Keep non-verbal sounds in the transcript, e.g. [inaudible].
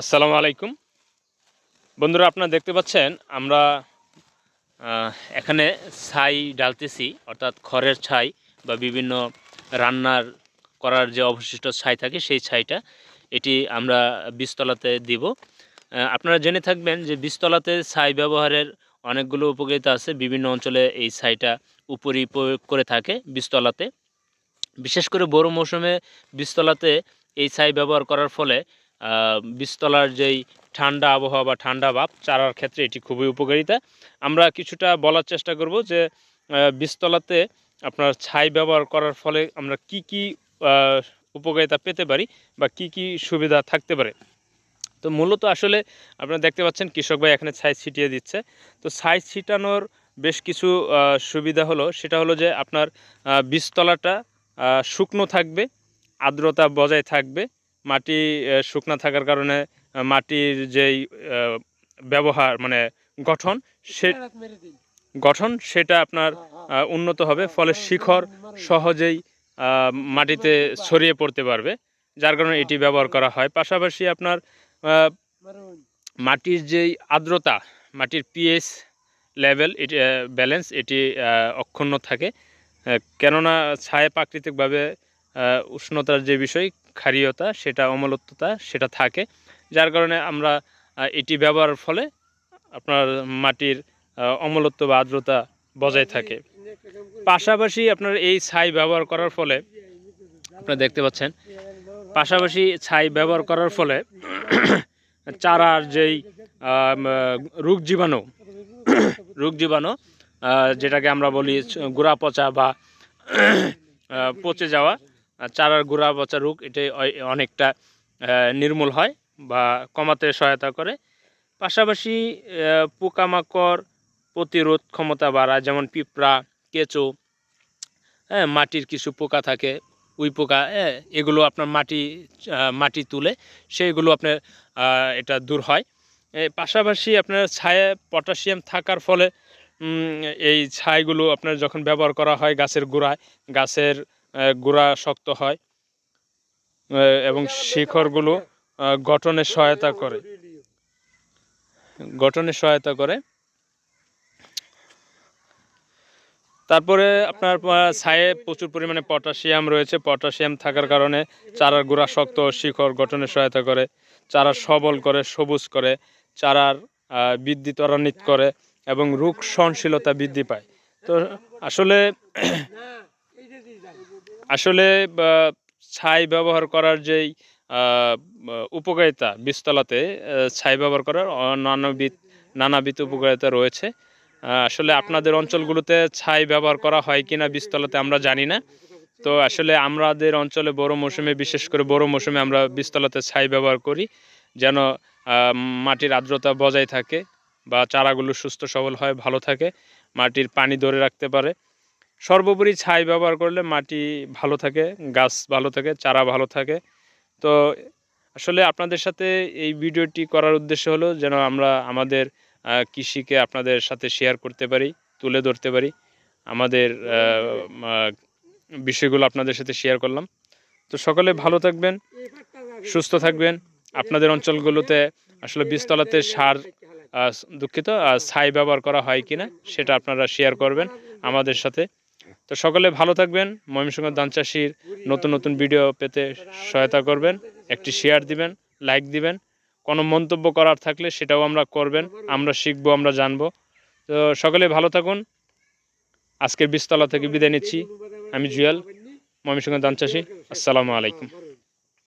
আসসালামু আলাইকুম। বন্ধুরা, আপনারা দেখতে পাচ্ছেন, আমরা এখানে ছাই ডালতেছি, অর্থাৎ খড়ের ছাই বা বিভিন্ন রান্নার করার যে অবশিষ্ট ছাই থাকে, সেই ছাইটা এটি আমরা বীজতলাতে দিব। আপনারা জেনে থাকবেন যে বীজতলাতে ছাই ব্যবহারের অনেকগুলো উপকারিতা আছে। বিভিন্ন অঞ্চলে এই ছাইটা উপরি প্রয়োগ করে থাকে বীজতলাতে। বিশেষ করে বড় মৌসুমে বীজতলাতে এই ছাই ব্যবহার করার ফলে বীজতলার যেই ঠান্ডা আবহাওয়া বা ঠান্ডা ভাব, চারার ক্ষেত্রে এটি খুবই উপকারিতা। আমরা কিছুটা বলার চেষ্টা করব যে বীজতলাতে আপনার ছাই ব্যবহার করার ফলে আমরা কি কি উপকারিতা পেতে পারি বা কি কি সুবিধা থাকতে পারে। তো মূলত আসলে আপনারা দেখতে পাচ্ছেন কৃষক ভাই এখানে ছাই ছিটিয়ে দিচ্ছে। তো ছাই ছিটানোর বেশ কিছু সুবিধা হলো। সেটা হলো যে আপনার বীজতলাটা শুকনো থাকবে, আর্দ্রতা বজায় থাকবে মাটি শুকনো থাকার কারণে মাটির যেই ব্যবহার মানে গঠন সে গঠন সেটা আপনার উন্নত হবে ফলে শিখর সহজেই মাটিতে ছড়িয়ে পড়তে পারবে যার কারণে এটি ব্যবহার করা হয়। পাশাপাশি আপনার মাটির যেই আর্দ্রতা মাটির পিএইচ লেভেল এটি ব্যালেন্স এটি অক্ষুণ্ণ থাকে। কেননা ছায়া প্রাকৃতিকভাবে উষ্ণতার যে বিষয় ক্ষারীয়তা সেটা অমলত্বতা, সেটা থাকে। যার কারণে আমরা এটি ব্যবহারের ফলে আপনার মাটির অমলত্ব বা আর্দ্রতা বজায় থাকে। পাশাপাশি আপনার এই ছাই ব্যবহার করার ফলে, আপনারা দেখতে পাচ্ছেন, পাশাপাশি ছাই ব্যবহার করার ফলে [clears throat] চারার যেই রোগ জীবাণু [clears throat] রোগ জীবাণু যেটাকে আমরা বলি গোড়া পচা বা [clears throat] পচে যাওয়া চারার গোড়া পচা রোগ এটি অনেকটা নির্মূল হয় বা কমাতে সহায়তা করে। পাশাপাশি পোকামাকড় প্রতিরোধ ক্ষমতা বাড়ায়, যেমন পিঁপড়া, কেঁচো হ্যাঁ মাটির কিছু পোকা থাকে, উই পোকা হ্যাঁ এগুলো আপনার মাটি মাটি তুলে সেইগুলো আপনার এটা দূর হয়। পাশাপাশি আপনার ছায়া পটাশিয়াম থাকার ফলে এই ছাইগুলো আপনার যখন ব্যবহার করা হয় গাছের গোড়ায়, গাছের গোড়া শক্ত হয় এবং শিখরগুলো গঠনে সহায়তা করে। গঠনে সহায়তা করে। তারপরে আপনার ছায়ে প্রচুর পরিমাণে পটাশিয়াম রয়েছে। পটাশিয়াম থাকার কারণে চারার গোড়া শক্ত শিখর গঠনে সহায়তা করে। চারা সবল করে সবুজ করে। চারার বৃদ্ধি ত্বরান্বিত করে এবং রোগ সহনশীলতা বৃদ্ধি পায়। তো আসলে আসলে ছাই ব্যবহার করার যেই উপকারিতা বীজতলাতে আহ, ছাই ব্যবহার করার নানাবিধ নানাবিধ উপকারিতা রয়েছে। আসলে আপনাদের অঞ্চলগুলোতে ছাই ব্যবহার করা হয় কিনা বীজতলাতে আমরা জানি না। তো আসলে আমাদের অঞ্চলে বড় মৌসুমে বিশেষ করে বড় মৌসুমে আমরা বীজতলাতে ছাই ব্যবহার করি। যেন মাটির আর্দ্রতা বজায় থাকে বা চারাগুলো সুস্থ সবল হয় ভালো থাকে মাটির পানি ধরে রাখতে পারে। সর্বোপরি ছাই ব্যবহার করলে মাটি ভালো থাকে, গাছ ভালো থাকে, চারা ভালো থাকে। তো আসলে আপনাদের সাথে এই ভিডিওটি করার উদ্দেশ্য হলো যেন আমরা আমাদের কৃষিকে আপনাদের সাথে শেয়ার করতে পারি, তুলে ধরতে পারি। আমাদের বিষয়গুলো আপনাদের সাথে শেয়ার করলাম। তো সকলে ভালো থাকবেন, সুস্থ থাকবেন। আপনাদের অঞ্চলগুলোতে আসলে বীজতলাতে সার দুঃখিত ছাই ব্যবহার করা হয় কিনা সেটা আপনারা শেয়ার করবেন আমাদের সাথে। তো সকলে ভালো থাকবেন, ময়মনসিংহ ধান চাষির নতুন নতুন ভিডিও পেতে সহায়তা করবেন, একটি শেয়ার দিবেন লাইক দিবেন, কোনো মন্তব্য করার থাকলে সেটাও আমরা করবেন, আমরা শিখব, আমরা জানব। তো সকলে ভালো থাকুন, আজকের বিস্তলা থেকে বিদায় নিচ্ছি, আমি জুয়েল, ময়মনসিংহ ধান চাষি আসসালামু আলাইকুম।